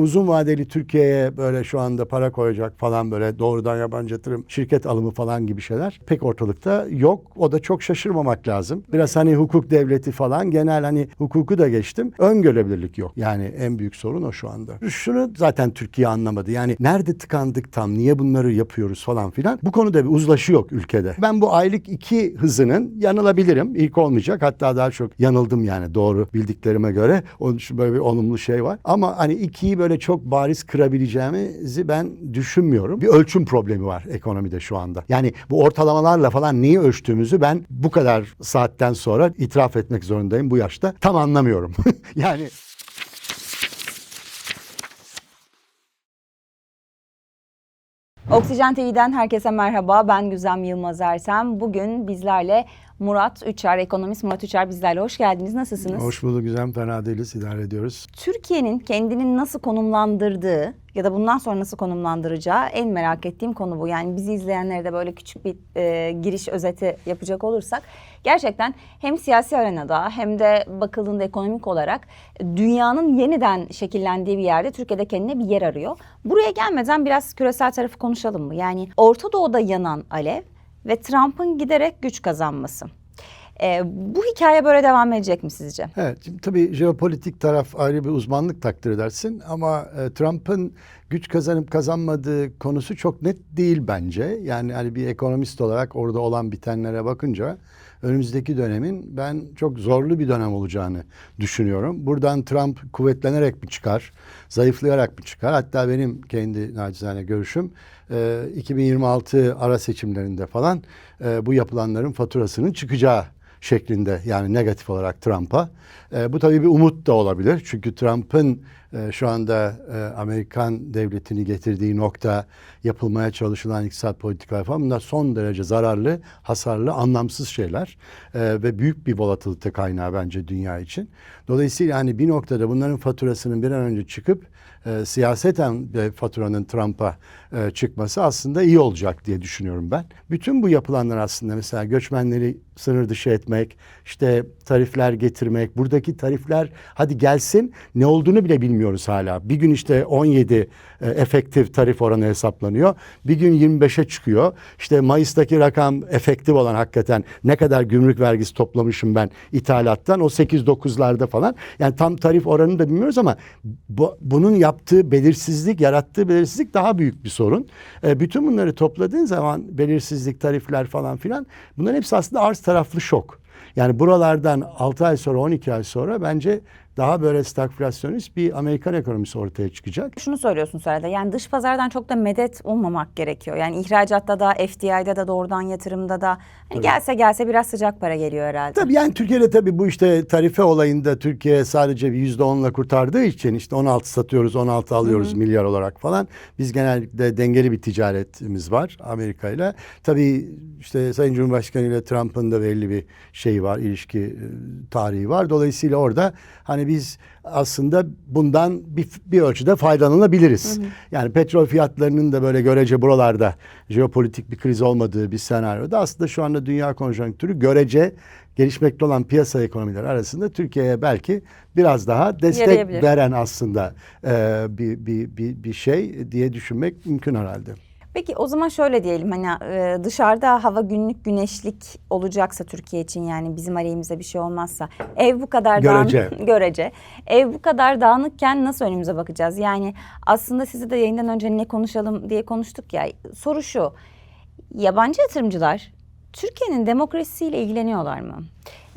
Uzun vadeli Türkiye'ye böyle şu anda para koyacak falan böyle doğrudan yabancı yatırım, şirket alımı falan gibi şeyler pek ortalıkta yok. O da çok şaşırmamak lazım. Biraz hani hukuk devleti falan genel hani hukuku da geçtim. Öngörebilirlik yok. Yani en büyük sorun o şu anda. Şunu zaten Türkiye anlamadı. Yani nerede tıkandık tam, niye bunları yapıyoruz falan filan. Bu konuda bir uzlaşı yok ülkede. Ben bu aylık iki hızının yanılabilirim. İlk olmayacak. Hatta daha çok yanıldım yani doğru bildiklerime göre. Onun için böyle bir olumlu şey var. Ama hani ikiyi böyle çok bariz kırabileceğimizi ben düşünmüyorum. Bir ölçüm problemi var ekonomide şu anda. Yani bu ortalamalarla falan neyi ölçtüğümüzü ben bu kadar saatten sonra itiraf etmek zorundayım bu yaşta. Tam anlamıyorum. yani Oksijen TV'den herkese merhaba. Ben Güzem Yılmaz Ersem. Bugün bizlerle Murat Üçer, ekonomist Murat Üçer bizlerle. Hoş geldiniz. Nasılsınız? hoş bulduk güzel fena değiliz idare ediyoruz. Türkiye'nin kendini nasıl konumlandırdığı ya da bundan sonra nasıl konumlandıracağı en merak ettiğim konu bu. Yani bizi izleyenlere de böyle küçük bir e, giriş özeti yapacak olursak gerçekten hem siyasi arenada hem de bakıldığında ekonomik olarak dünyanın yeniden şekillendiği bir yerde Türkiye'de kendine bir yer arıyor. Buraya gelmeden biraz küresel tarafı konuşalım mı? Yani Orta Doğu'da yanan alev ve Trump'ın giderek güç kazanması. E, bu hikaye böyle devam edecek mi sizce? Evet, şimdi tabii jeopolitik taraf ayrı bir uzmanlık takdir edersin ama e, Trump'ın güç kazanıp kazanmadığı konusu çok net değil bence. Yani hani bir ekonomist olarak orada olan bitenlere bakınca önümüzdeki dönemin ben çok zorlu bir dönem olacağını düşünüyorum. Buradan Trump kuvvetlenerek mi çıkar, zayıflayarak mı çıkar? Hatta benim kendi nacizane görüşüm e, 2026 ara seçimlerinde falan e, bu yapılanların faturasının çıkacağı şeklinde yani negatif olarak Trump'a. E, bu tabii bir umut da olabilir. Çünkü Trump'ın e, şu anda e, Amerikan devletini getirdiği nokta yapılmaya çalışılan iktisat politikalar falan bunlar son derece zararlı, hasarlı, anlamsız şeyler. E, ve büyük bir volatilite kaynağı bence dünya için. Dolayısıyla hani bir noktada bunların faturasının bir an önce çıkıp e, siyaseten de faturanın Trump'a e, çıkması aslında iyi olacak diye düşünüyorum ben. Bütün bu yapılanlar aslında mesela göçmenleri sınır dışı etmek, işte tarifler getirmek, buradaki tarifler hadi gelsin ne olduğunu bile bilmiyoruz hala. Bir gün işte 17 e, efektif tarif oranı hesaplanıyor. Bir gün 25'e çıkıyor. İşte Mayıs'taki rakam efektif olan hakikaten ne kadar gümrük vergisi toplamışım ben ithalattan o 8-9'larda falan. Yani tam tarif oranını da bilmiyoruz ama bu, bunun yaptığı belirsizlik, yarattığı belirsizlik daha büyük bir sorun. E, bütün bunları topladığın zaman belirsizlik, tarifler falan filan bunların hepsi aslında arz taraflı şok. Yani buralardan 6 ay sonra 12 ay sonra bence daha böyle stagflasyonist bir Amerikan ekonomisi ortaya çıkacak. Şunu söylüyorsun herhalde yani dış pazardan çok da medet ummamak gerekiyor. Yani ihracatta da FDI'de de doğrudan yatırımda da hani gelse gelse biraz sıcak para geliyor herhalde. Tabii yani Türkiye'de tabii bu işte tarife olayında Türkiye sadece yüzde onla kurtardığı için işte 16 satıyoruz 16 alıyoruz milyar olarak falan. Biz genellikle dengeli bir ticaretimiz var Amerika ile. Tabii işte Sayın Cumhurbaşkanı ile Trump'ın da belli bir şeyi var ilişki e, tarihi var. Dolayısıyla orada hani biz aslında bundan bir, bir ölçüde faydalanabiliriz. Yani petrol fiyatlarının da böyle görece buralarda jeopolitik bir kriz olmadığı bir senaryoda aslında şu anda dünya konjonktürü görece gelişmekte olan piyasa ekonomileri arasında Türkiye'ye belki biraz daha destek veren aslında e, bir, bir, bir, bir şey diye düşünmek mümkün herhalde. Peki o zaman şöyle diyelim hani e, dışarıda hava günlük güneşlik olacaksa Türkiye için yani bizim aleyhimize bir şey olmazsa ev bu kadar Görece. dağınık görece ev bu kadar dağınıkken nasıl önümüze bakacağız? Yani aslında sizi de yayından önce ne konuşalım diye konuştuk ya soru şu yabancı yatırımcılar Türkiye'nin demokrasisiyle ilgileniyorlar mı?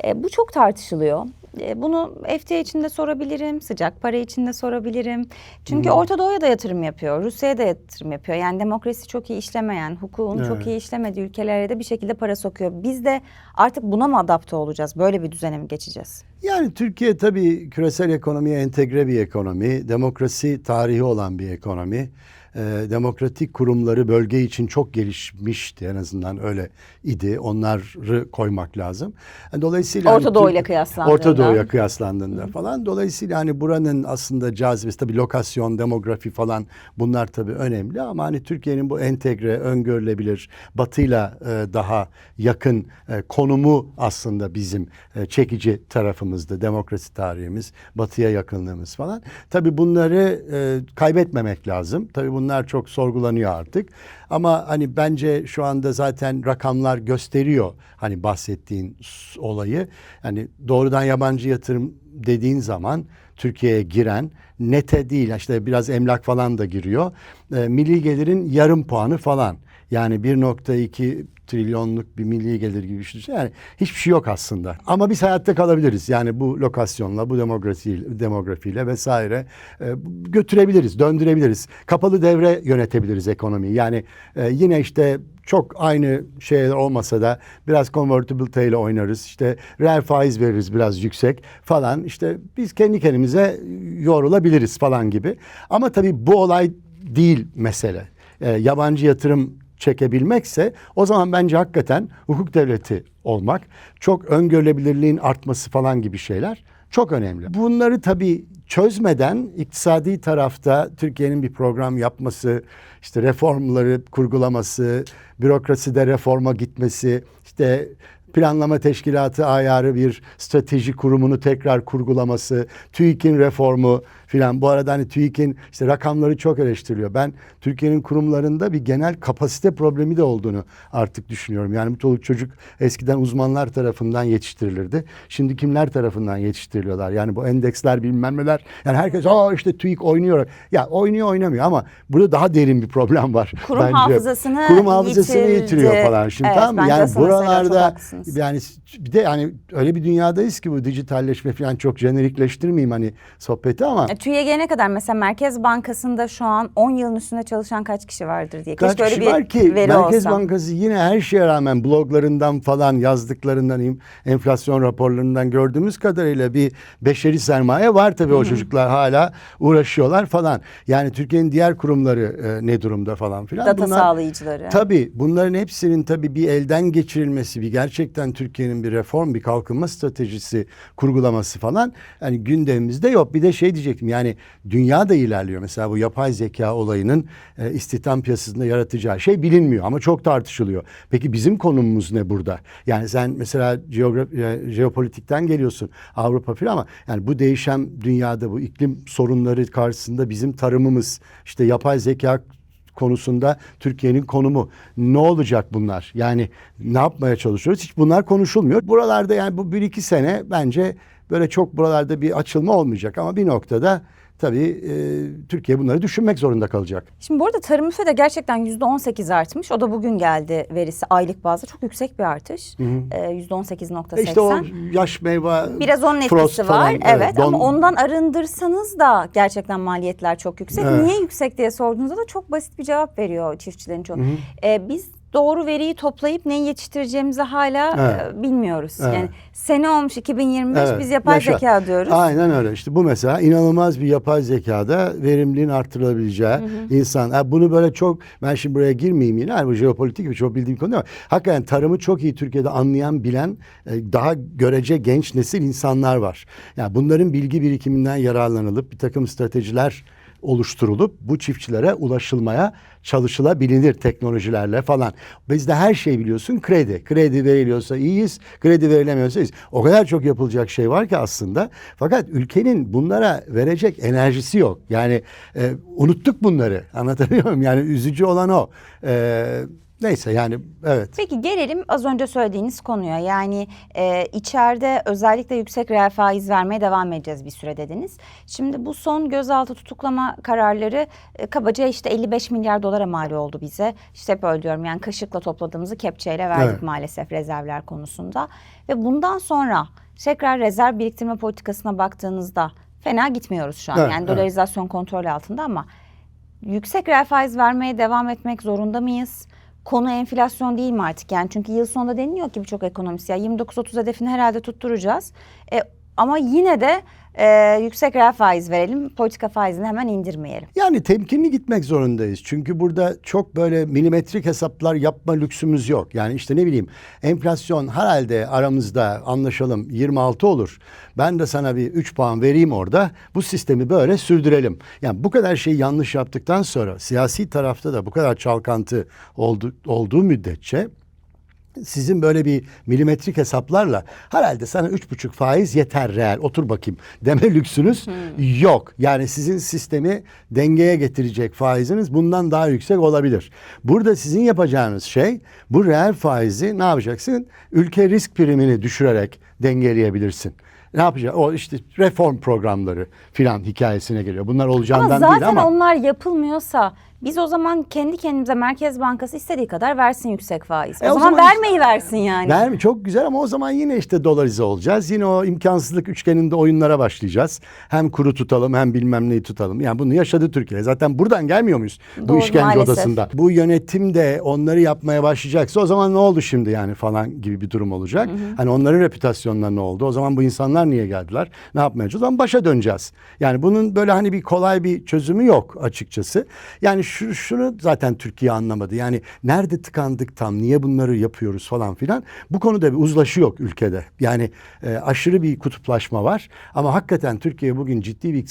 E, bu çok tartışılıyor. E, bunu FTA için de sorabilirim, sıcak para için de sorabilirim. Çünkü Orta Doğu'ya da yatırım yapıyor, Rusya'ya da yatırım yapıyor. Yani demokrasi çok iyi işlemeyen, hukukun Evet. çok iyi işlemediği ülkelere de bir şekilde para sokuyor. Biz de artık buna mı adapte olacağız? Böyle bir düzene mi geçeceğiz? Yani Türkiye tabii küresel ekonomiye entegre bir ekonomi, demokrasi tarihi olan bir ekonomi. Ee, demokratik kurumları bölge için çok gelişmişti en azından öyle idi. Onları koymak lazım. Dolayısıyla Orta hani Doğu ile kıyaslandığında. Orta Doğu'ya kıyaslandığında falan. Dolayısıyla hani buranın aslında cazibesi tabii lokasyon, demografi falan bunlar tabii önemli ama hani Türkiye'nin bu entegre, öngörülebilir, batıyla e, daha yakın e, konumu aslında bizim e, çekici tarafımız. yapımızdı, demokrasi tarihimiz, batıya yakınlığımız falan. Tabii bunları e, kaybetmemek lazım. Tabii bunlar çok sorgulanıyor artık. Ama hani bence şu anda zaten rakamlar gösteriyor hani bahsettiğin olayı. Yani doğrudan yabancı yatırım dediğin zaman Türkiye'ye giren nete değil işte biraz emlak falan da giriyor. E, milli gelirin yarım puanı falan. Yani 1.2 trilyonluk bir milli gelir gibi bir şey. Yani hiçbir şey yok aslında. Ama biz hayatta kalabiliriz. Yani bu lokasyonla, bu demografiyle, demografiyle vesaire e, götürebiliriz, döndürebiliriz. Kapalı devre yönetebiliriz ekonomiyi. Yani e, yine işte çok aynı şeyler olmasa da biraz convertible ile oynarız. İşte reel faiz veririz biraz yüksek falan. İşte biz kendi kendimize yorulabiliriz falan gibi. Ama tabii bu olay değil mesele. E, yabancı yatırım çekebilmekse o zaman bence hakikaten hukuk devleti olmak, çok öngörülebilirliğin artması falan gibi şeyler çok önemli. Bunları tabii çözmeden iktisadi tarafta Türkiye'nin bir program yapması, işte reformları kurgulaması, bürokraside reforma gitmesi, işte planlama teşkilatı ayarı bir strateji kurumunu tekrar kurgulaması, TÜİK'in reformu filan. Bu arada hani TÜİK'in işte rakamları çok eleştiriliyor. Ben Türkiye'nin kurumlarında bir genel kapasite problemi de olduğunu artık düşünüyorum. Yani bu çoluk çocuk eskiden uzmanlar tarafından yetiştirilirdi. Şimdi kimler tarafından yetiştiriliyorlar? Yani bu endeksler bilmem neler. Yani herkes aa işte TÜİK oynuyor. Ya oynuyor oynamıyor ama burada daha derin bir problem var. Kurum bence. hafızasını Kurum hafızasını yitirdi. yitiriyor falan. Şimdi Evet, tamam Yani buralarda haklısınız. yani bir de yani öyle bir dünyadayız ki bu dijitalleşme falan çok jenerikleştirmeyeyim hani sohbeti ama E, TÜİ'ye gelene kadar mesela Merkez Bankası'nda şu an 10 yılın üstünde çalışan kaç kişi vardır diye. kaç Keşke öyle kişi bir var ki veri Merkez olsa. Bankası yine her şeye rağmen bloglarından falan yazdıklarından enflasyon raporlarından gördüğümüz kadarıyla bir beşeri sermaye var tabii o çocuklar hala uğraşıyorlar falan. Yani Türkiye'nin diğer kurumları e, ne durumda falan filan. Data Bunlar- sağlayıcıları. Tabii bunların hepsinin tabii bir elden geçirilmesi, bir gerçekten Türkiye'nin bir reform, bir kalkınma stratejisi kurgulaması falan hani gündemimizde yok. Bir de şey diyecektim yani dünya da ilerliyor. Mesela bu yapay zeka olayının e, istihdam piyasasında yaratacağı şey bilinmiyor ama çok tartışılıyor. Peki bizim konumumuz ne burada? Yani sen mesela e, jeopolitikten geliyorsun Avrupa falan ama yani bu değişen dünyada bu iklim sorunları karşısında bizim tarımımız işte yapay zeka konusunda Türkiye'nin konumu ne olacak bunlar? Yani ne yapmaya çalışıyoruz? Hiç bunlar konuşulmuyor. Buralarda yani bu bir iki sene bence böyle çok buralarda bir açılma olmayacak ama bir noktada tabii e, Türkiye bunları düşünmek zorunda kalacak. Şimdi bu arada tarım üfe de gerçekten %18 artmış. O da bugün geldi verisi aylık bazda. Çok yüksek bir artış. Ee, %18.80. E İşte o yaş meyve Biraz onun etkisi falan, var. Evet, don- ama ondan arındırsanız da gerçekten maliyetler çok yüksek. Evet. Niye yüksek diye sorduğunuzda da çok basit bir cevap veriyor çiftçilerin çoğu. Ee, biz doğru veriyi toplayıp neyi yetiştireceğimizi hala Evet. e, bilmiyoruz. Evet. Yani sene olmuş 2025 Evet, biz yapay yaşa. zeka diyoruz. Aynen öyle. İşte bu mesela inanılmaz bir yapay zekada verimliliğin artırılabileceği insan. Ha, bunu böyle çok ben şimdi buraya girmeyeyim yine. Yani bu jeopolitik bir çok bildiğim konu ama hakikaten tarımı çok iyi Türkiye'de anlayan, bilen e, daha görece genç nesil insanlar var. Yani bunların bilgi birikiminden yararlanılıp bir takım stratejiler oluşturulup bu çiftçilere ulaşılmaya çalışılabilir teknolojilerle falan. Bizde her şey biliyorsun kredi. Kredi veriliyorsa iyiyiz, kredi verilemiyorsa iyiyiz. O kadar çok yapılacak şey var ki aslında. Fakat ülkenin bunlara verecek enerjisi yok. Yani e, unuttuk bunları. Anlatabiliyor muyum? Yani üzücü olan o. E, neyse yani evet. Peki gelelim az önce söylediğiniz konuya. Yani e, içeride özellikle yüksek reel faiz vermeye devam edeceğiz bir süre dediniz. Şimdi bu son gözaltı tutuklama kararları e, kabaca işte 55 milyar dolara mal oldu bize. İşte hep öyle diyorum yani kaşıkla topladığımızı kepçeyle verdik Evet. maalesef rezervler konusunda. Ve bundan sonra tekrar rezerv biriktirme politikasına baktığınızda fena gitmiyoruz şu an. Evet, yani evet. dolarizasyon kontrol altında ama yüksek reel faiz vermeye devam etmek zorunda mıyız? Konu enflasyon değil mi artık? Yani çünkü yıl sonunda deniliyor ki birçok ekonomist ya 29-30 hedefini herhalde tutturacağız. E, ama yine de e, yüksek reel faiz verelim, politika faizini hemen indirmeyelim. Yani temkinli gitmek zorundayız. Çünkü burada çok böyle milimetrik hesaplar yapma lüksümüz yok. Yani işte ne bileyim enflasyon herhalde aramızda anlaşalım 26 olur. Ben de sana bir 3 puan vereyim orada. Bu sistemi böyle sürdürelim. Yani bu kadar şeyi yanlış yaptıktan sonra siyasi tarafta da bu kadar çalkantı oldu, olduğu müddetçe sizin böyle bir milimetrik hesaplarla herhalde sana üç buçuk faiz yeter reel otur bakayım deme lüksünüz yok. Yani sizin sistemi dengeye getirecek faiziniz bundan daha yüksek olabilir. Burada sizin yapacağınız şey bu reel faizi ne yapacaksın? Ülke risk primini düşürerek dengeleyebilirsin. Ne yapacak? O işte reform programları filan hikayesine geliyor. Bunlar olacağından Ama zaten değil ama. onlar yapılmıyorsa biz o zaman kendi kendimize Merkez Bankası istediği kadar versin yüksek faiz. O, E, o zaman, zaman işte- vermeyi versin yani. Ver mi? Çok güzel ama o zaman yine işte dolarize olacağız. Yine o imkansızlık üçgeninde oyunlara başlayacağız. Hem kuru tutalım hem bilmem neyi tutalım. Yani bunu yaşadı Türkiye. Zaten buradan gelmiyor muyuz? bu Doğru, işkence maalesef. odasında. Bu yönetim de onları yapmaya başlayacaksa o zaman ne oldu şimdi yani falan gibi bir durum olacak. Hani onların reputasyonlarına ne oldu? O zaman bu insanlar niye geldiler? Ne yapmaya? O zaman başa döneceğiz. Yani bunun böyle hani bir kolay bir çözümü yok açıkçası. Yani şu, şunu zaten Türkiye anlamadı. Yani nerede tıkandık tam? Niye bunları yapıyoruz falan filan? Bu konuda bir uzlaşı yok ülkede. Yani e, aşırı bir kutuplaşma var. Ama hakikaten Türkiye bugün ciddi bir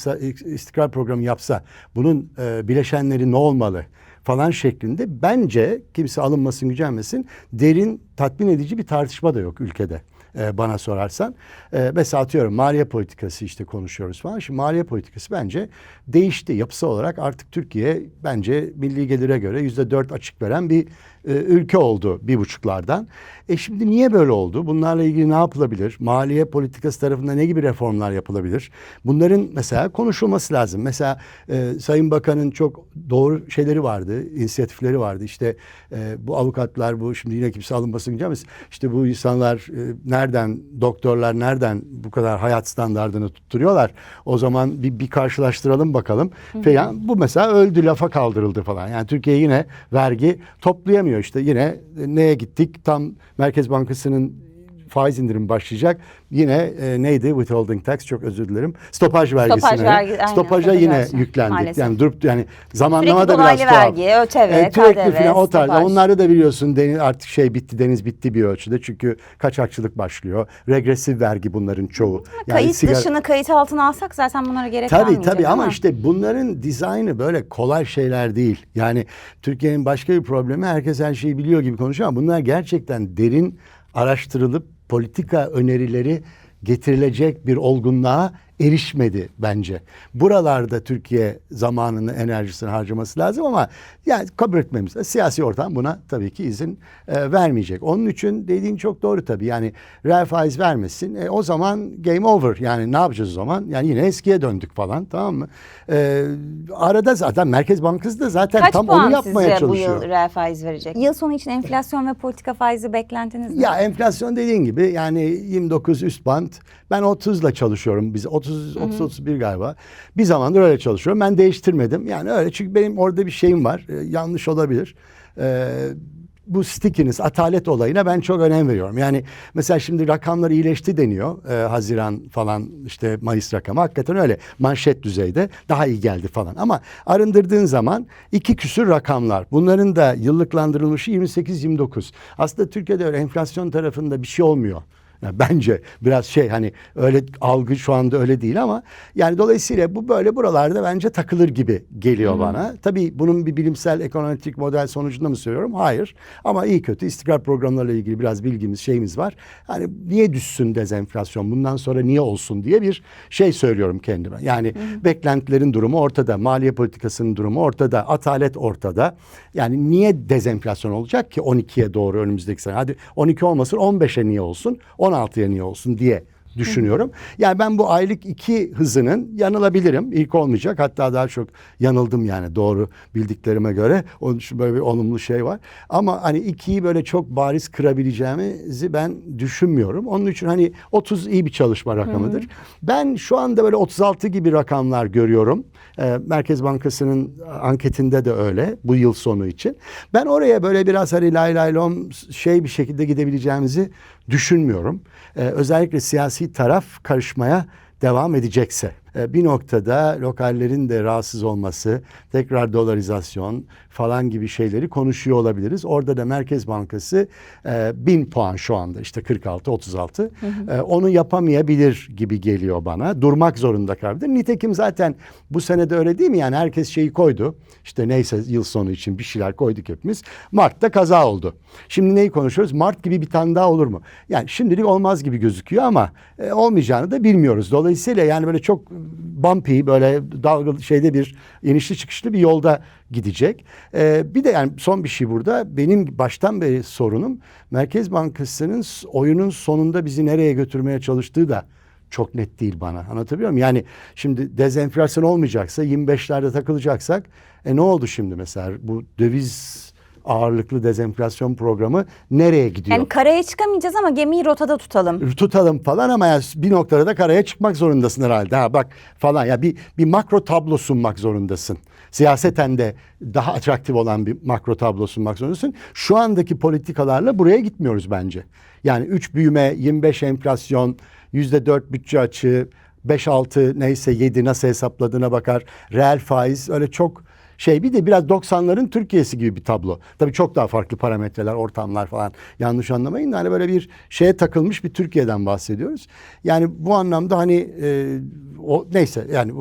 istikrar programı yapsa bunun e, bileşenleri ne olmalı? Falan şeklinde bence kimse alınmasın gücenmesin derin tatmin edici bir tartışma da yok ülkede e, bana sorarsan. E, mesela atıyorum maliye politikası işte konuşuyoruz falan. Şimdi maliye politikası bence değişti. Yapısı olarak artık Türkiye bence milli gelire göre yüzde dört açık veren bir e, ülke oldu bir buçuklardan. E şimdi niye böyle oldu? Bunlarla ilgili ne yapılabilir? Maliye politikası tarafında ne gibi reformlar yapılabilir? Bunların mesela konuşulması lazım. Mesela e, Sayın Bakan'ın çok doğru şeyleri vardı, inisiyatifleri vardı. İşte e, bu avukatlar, bu şimdi yine kimse alınmasın diyeceğim. İşte bu insanlar e, nereden, doktorlar nereden bu kadar hayat standartını tutturuyorlar? O zaman bir, bir karşılaştıralım bakalım. Falan. Bu mesela öldü, lafa kaldırıldı falan. Yani Türkiye yine vergi toplayamıyor işte. Yine neye gittik? Tam Merkez Bankası'nın faiz indirimi başlayacak. Yine e, neydi withholding tax çok özür dilerim. Stopaj vergisine. vergi, aynen, stopaja stopaj yine vergisi. yüklendik. Maalesef. Yani durup yani zamanlama Sürekli da biraz tuhaf. vergi, ÖTV, E, sürekli KDV, falan o tarzda. stopaj. Onlarda da biliyorsun deniz, artık şey bitti deniz bitti bir ölçüde. Çünkü kaçakçılık başlıyor. Regresif vergi bunların çoğu. kayıt sigara- dışını kayıt altına alsak zaten bunlara gerek Tabii kalmayacak tabii ama işte bunların dizaynı böyle kolay şeyler değil. Yani Türkiye'nin başka bir problemi herkes her şeyi biliyor gibi konuşuyor ama bunlar gerçekten derin araştırılıp politika önerileri getirilecek bir olgunluğa erişmedi bence. Buralarda Türkiye zamanını, enerjisini harcaması lazım ama yani kabul etmemiz. Siyasi ortam buna tabii ki izin e, vermeyecek. Onun için dediğin çok doğru tabii. Yani reel faiz vermesin. E, o zaman game over. Yani ne yapacağız o zaman? Yani yine eskiye döndük falan tamam mı? E, arada zaten Merkez Bankası da zaten Kaç tam puan onu yapmaya sizce bu çalışıyor. yıl reel faiz verecek? Yıl sonu için enflasyon ve politika faizi beklentiniz ne? Ya enflasyon dediğin gibi yani 29 üst band. Ben 30'la çalışıyorum. Biz 30 30 31 galiba. Bir zamandır öyle çalışıyorum. Ben değiştirmedim. Yani öyle çünkü benim orada bir şeyim var. Ee, yanlış olabilir. Ee, bu stickiness, atalet olayına ben çok önem veriyorum. Yani mesela şimdi rakamlar iyileşti deniyor. Ee, Haziran falan işte Mayıs rakamı. Hakikaten öyle. Manşet düzeyde daha iyi geldi falan. Ama arındırdığın zaman iki küsür rakamlar. Bunların da yıllıklandırılmışı 28-29. Aslında Türkiye'de öyle enflasyon tarafında bir şey olmuyor. Yani bence biraz şey hani öyle algı şu anda öyle değil ama yani dolayısıyla bu böyle buralarda bence takılır gibi geliyor bana. Tabii bunun bir bilimsel ekonometrik model sonucunda mı söylüyorum? Hayır. Ama iyi kötü istikrar programlarıyla ilgili biraz bilgimiz şeyimiz var. Hani niye düşsün dezenflasyon bundan sonra niye olsun diye bir şey söylüyorum kendime. Yani beklentilerin durumu ortada. Maliye politikasının durumu ortada. Atalet ortada. Yani niye dezenflasyon olacak ki 12'ye doğru önümüzdeki sene? Hadi 12 olmasın 15'e niye olsun? 16'ya niye olsun diye düşünüyorum. Yani ben bu aylık iki hızının yanılabilirim. İlk olmayacak. Hatta daha çok yanıldım yani doğru bildiklerime göre. Onun için böyle bir olumlu şey var. Ama hani ikiyi böyle çok bariz kırabileceğimizi ben düşünmüyorum. Onun için hani 30 iyi bir çalışma rakamıdır. Ben şu anda böyle 36 gibi rakamlar görüyorum. Ee, Merkez Bankası'nın anketinde de öyle bu yıl sonu için. Ben oraya böyle biraz hani lay lay lom şey bir şekilde gidebileceğimizi düşünmüyorum. Ee, özellikle siyasi taraf karışmaya devam edecekse. E, bir noktada lokallerin de rahatsız olması, tekrar dolarizasyon falan gibi şeyleri konuşuyor olabiliriz. Orada da Merkez Bankası e, 1000 puan şu anda işte 46 36 E, onu yapamayabilir gibi geliyor bana. Durmak zorunda kaldı. Nitekim zaten bu sene de öyle değil mi? Yani herkes şeyi koydu. İşte neyse yıl sonu için bir şeyler koyduk hepimiz. Mart'ta kaza oldu. Şimdi neyi konuşuyoruz? Mart gibi bir tane daha olur mu? Yani şimdilik olmaz gibi gözüküyor ama e, olmayacağını da bilmiyoruz. Dolayısıyla yani böyle çok bumpy böyle dalgalı şeyde bir inişli çıkışlı bir yolda gidecek. E, bir de yani son bir şey burada. Benim baştan beri sorunum Merkez Bankası'nın oyunun sonunda bizi nereye götürmeye çalıştığı da çok net değil bana. Anlatabiliyor muyum? Yani şimdi dezenflasyon olmayacaksa 25'lerde takılacaksak e ne oldu şimdi mesela bu döviz ağırlıklı dezenflasyon programı nereye gidiyor? Yani karaya çıkamayacağız ama gemiyi rotada tutalım. tutalım falan ama ya bir noktada da karaya çıkmak zorundasın herhalde. Ha bak falan ya bir bir makro tablo sunmak zorundasın. Siyaseten de daha atraktif olan bir makro tablo sunmak zorundasın. Şu andaki politikalarla buraya gitmiyoruz bence. Yani 3 büyüme, 25 enflasyon, %4 bütçe açığı, 5-6 neyse 7 nasıl hesapladığına bakar. Reel faiz öyle çok şey bir de biraz 90'ların Türkiye'si gibi bir tablo. Tabii çok daha farklı parametreler, ortamlar falan yanlış anlamayın hani böyle bir şeye takılmış bir Türkiye'den bahsediyoruz. Yani bu anlamda hani e, o neyse yani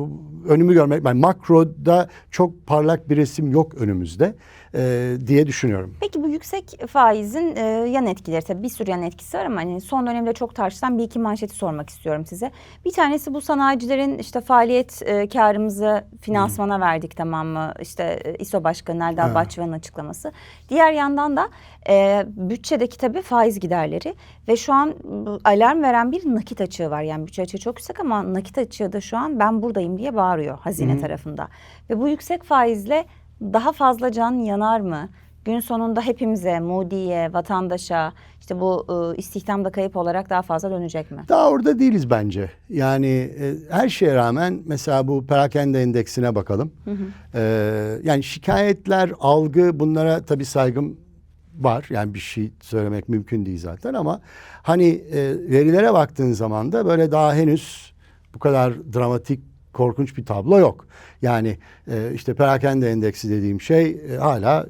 önümü görmek ben makroda çok parlak bir resim yok önümüzde e, diye düşünüyorum. Peki bu yüksek faizin e, yan etkileri tabii bir sürü yan etkisi var ama hani son dönemde çok tartışılan bir iki manşeti sormak istiyorum size. Bir tanesi bu sanayicilerin işte faaliyet e, karımızı finansmana verdik tamam mı? İşte e, İSO Başkanı Eldar Ha. Bahçıvan'ın açıklaması. Diğer yandan da e, bütçedeki tabii faiz giderleri ve şu an alarm veren bir nakit açığı var. Yani bütçe açığı çok yüksek ama nakit açığı da şu an ben buradayım diye bağırıyor hazine tarafında. Ve bu yüksek faizle daha fazla can yanar mı? Gün sonunda hepimize, Moody'ye, vatandaşa işte bu e, istihdamda kayıp olarak daha fazla dönecek mi? Daha orada değiliz bence. Yani e, her şeye rağmen mesela bu perakende endeksine bakalım. E, yani şikayetler, algı bunlara tabii saygım var. Yani bir şey söylemek mümkün değil zaten ama hani e, verilere baktığın zaman da böyle daha henüz bu kadar dramatik korkunç bir tablo yok. Yani e, işte perakende endeksi dediğim şey e, hala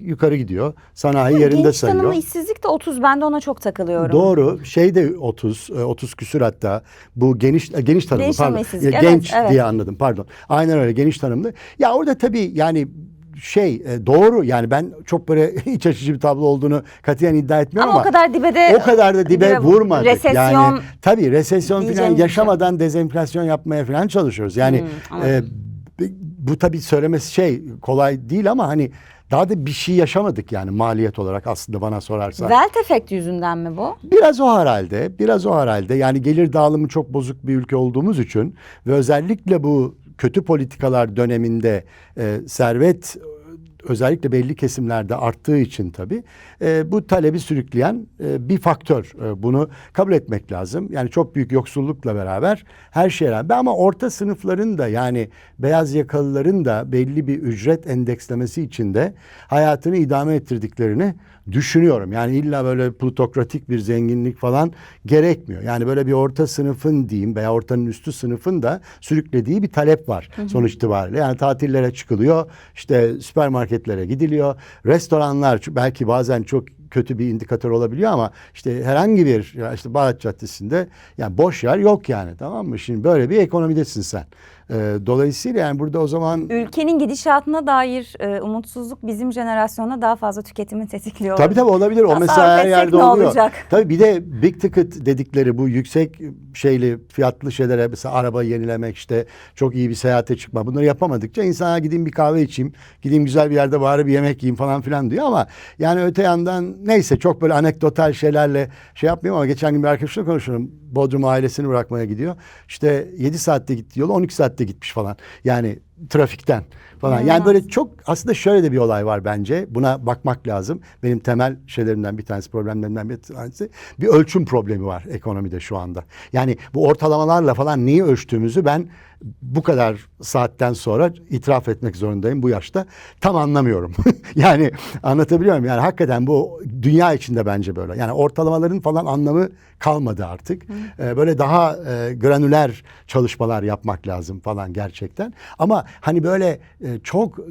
yukarı gidiyor. Sanayi yerinde Geniş sayıyor. tanımlı işsizlik de 30 ben de ona çok takılıyorum. Doğru. Şey de 30, e, 30 küsür hatta. Bu geniş e, geniş tanımlı Geniş pardon. E, evet, Genç evet. diye anladım pardon. Aynen öyle geniş tanımlı. Ya orada tabii yani şey e, doğru yani ben çok böyle iç açıcı bir tablo olduğunu katiyen iddia etmiyorum Ama ama, o kadar dibe de o kadar da dibe, vurmadık. Resesyon yani tabii resesyon falan şey. yaşamadan dezenflasyon yapmaya falan çalışıyoruz. Yani Hmm, e, bu tabii söylemesi şey kolay değil ama hani daha da bir şey yaşamadık yani maliyet olarak aslında bana sorarsan. Wealth efekt yüzünden mi bu? Biraz o herhalde, biraz o herhalde. Yani gelir dağılımı çok bozuk bir ülke olduğumuz için ve özellikle bu kötü politikalar döneminde e, servet özellikle belli kesimlerde arttığı için tabii e, bu talebi sürükleyen e, bir faktör. E, bunu kabul etmek lazım. Yani çok büyük yoksullukla beraber her şeye rağmen ama orta sınıfların da yani beyaz yakalıların da belli bir ücret endekslemesi içinde hayatını idame ettirdiklerini düşünüyorum. Yani illa böyle plutokratik bir zenginlik falan gerekmiyor. Yani böyle bir orta sınıfın diyeyim veya ortanın üstü sınıfın da sürüklediği bir talep var sonuç itibariyle. Yani tatillere çıkılıyor, işte süpermarketlere gidiliyor, restoranlar belki bazen çok kötü bir indikatör olabiliyor ama işte herhangi bir işte Bağdat Caddesi'nde yani boş yer yok yani tamam mı? Şimdi böyle bir ekonomidesin sen. Ee, dolayısıyla yani burada o zaman Ülkenin gidişatına dair e, umutsuzluk bizim jenerasyona daha fazla tüketimi tetikliyor. Tabii tabii olabilir. O mesela her yerde oluyor. olacak? Tabii bir de big ticket dedikleri bu yüksek şeyli fiyatlı şeylere mesela araba yenilemek işte çok iyi bir seyahate çıkma. Bunları yapamadıkça insana gideyim bir kahve içeyim. Gideyim güzel bir yerde bari bir yemek yiyeyim falan filan diyor ama yani öte yandan neyse çok böyle anekdotal şeylerle şey yapmıyorum ama geçen gün bir arkadaşımla konuşuyorum. Bodrum ailesini bırakmaya gidiyor. İşte 7 saatte gitti yolu 12 saatte gitmiş falan. Yani trafikten falan. Yani İnanılmaz. böyle çok aslında şöyle de bir olay var bence. Buna bakmak lazım. Benim temel şeylerimden bir tanesi, problemlerimden bir tanesi bir ölçüm problemi var ekonomide şu anda. Yani bu ortalamalarla falan neyi ölçtüğümüzü ben bu kadar saatten sonra itiraf etmek zorundayım bu yaşta. Tam anlamıyorum. yani anlatabiliyor muyum? Yani hakikaten bu dünya içinde bence böyle. Yani ortalamaların falan anlamı kalmadı artık. Ee, böyle daha e, granüler çalışmalar yapmak lazım falan gerçekten. Ama hani böyle e, çok e,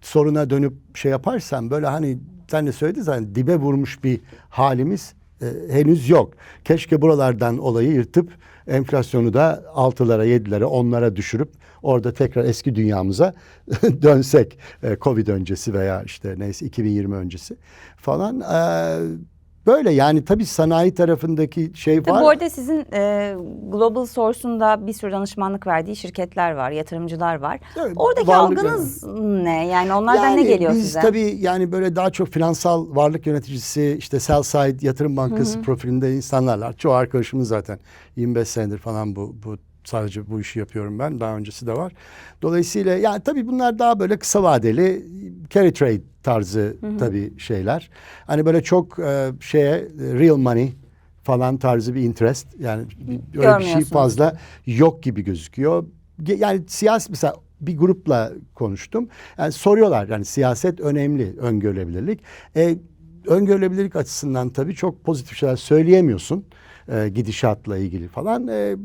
soruna dönüp şey yaparsan böyle hani sen de söyledin zaten dibe vurmuş bir halimiz e, henüz yok. Keşke buralardan olayı yırtıp enflasyonu da 6'lara, 7'lere, 10'lara düşürüp orada tekrar eski dünyamıza dönsek e, Covid öncesi veya işte neyse 2020 öncesi falan. E, böyle yani tabii sanayi tarafındaki şey Tabii var. bu arada sizin e, Global Source'un da bir sürü danışmanlık verdiği şirketler var, yatırımcılar var. Evet, Oradaki varlık- algınız ne? Yani onlardan ne Yani geliyor biz size? tabii yani böyle daha çok finansal varlık yöneticisi işte sell side yatırım bankası profilinde insanlarlar. Çoğu arkadaşımız zaten 25 senedir falan bu bu sadece bu işi yapıyorum ben. Daha öncesi de var. Dolayısıyla yani tabii bunlar daha böyle kısa vadeli carry trade tarzı tabii şeyler. Hani böyle çok e, şeye real money falan tarzı bir interest yani bir- öyle bir şey fazla yok gibi gözüküyor. Yani siyasi mesela bir grupla konuştum. Yani soruyorlar yani siyaset önemli öngörülebilirlik. E, öngörülebilirlik açısından tabii çok pozitif şeyler söyleyemiyorsun e, gidişatla ilgili falan. E,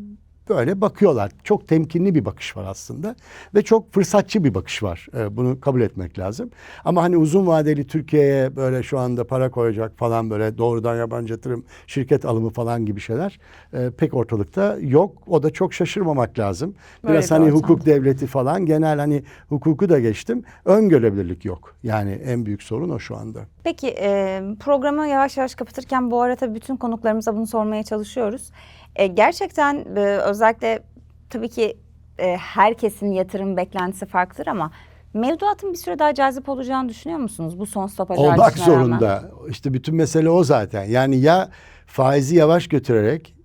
böyle bakıyorlar. Çok temkinli bir bakış var aslında ve çok fırsatçı bir bakış var. E, bunu kabul etmek lazım. Ama hani uzun vadeli Türkiye'ye böyle şu anda para koyacak falan böyle doğrudan yabancı yatırım şirket alımı falan gibi şeyler e, pek ortalıkta yok. O da çok şaşırmamak lazım. Böyle Biraz bir hani hukuk devleti falan genel hani hukuku da geçtim. Öngörülebilirlik yok. Yani en büyük sorun o şu anda. Peki e, programı yavaş yavaş kapatırken bu ara tabii bütün konuklarımıza bunu sormaya çalışıyoruz. E, gerçekten e, özellikle tabii ki e, herkesin yatırım beklentisi farklıdır ama mevduatın bir süre daha cazip olacağını düşünüyor musunuz bu son stopaj Olmak artışına rağmen? zorunda. İşte bütün mesele o zaten. Yani ya faizi yavaş götürerek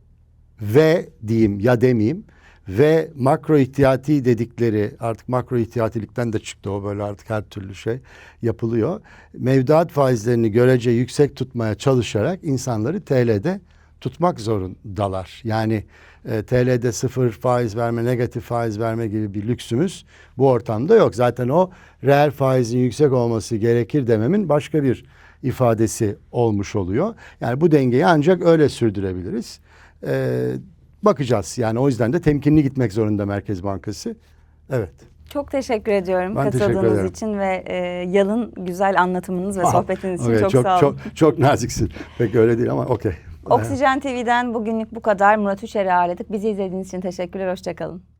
ve diyeyim ya demeyeyim ve makro ihtiyati dedikleri artık makro ihtiyatilikten de çıktı o böyle artık her türlü şey yapılıyor. Mevduat faizlerini görece yüksek tutmaya çalışarak insanları TL'de tutmak zorundalar. Yani e, TL'de sıfır faiz verme, negatif faiz verme gibi bir lüksümüz bu ortamda yok. Zaten o reel faizin yüksek olması gerekir dememin başka bir ifadesi olmuş oluyor. Yani bu dengeyi ancak öyle sürdürebiliriz. Ee, bakacağız. Yani o yüzden de temkinli gitmek zorunda Merkez Bankası. Evet. Çok teşekkür ediyorum Ben teşekkür katıldığınız ederim. için ve e, yalın güzel anlatımınız ve sohbetiniz için Okay, çok, çok sağ olun. Çok, çok naziksin. Pek öyle değil ama okey. Oksijen TV'den bugünlük bu kadar. Murat Üçer'i ağırladık. Bizi izlediğiniz için teşekkürler. Hoşçakalın.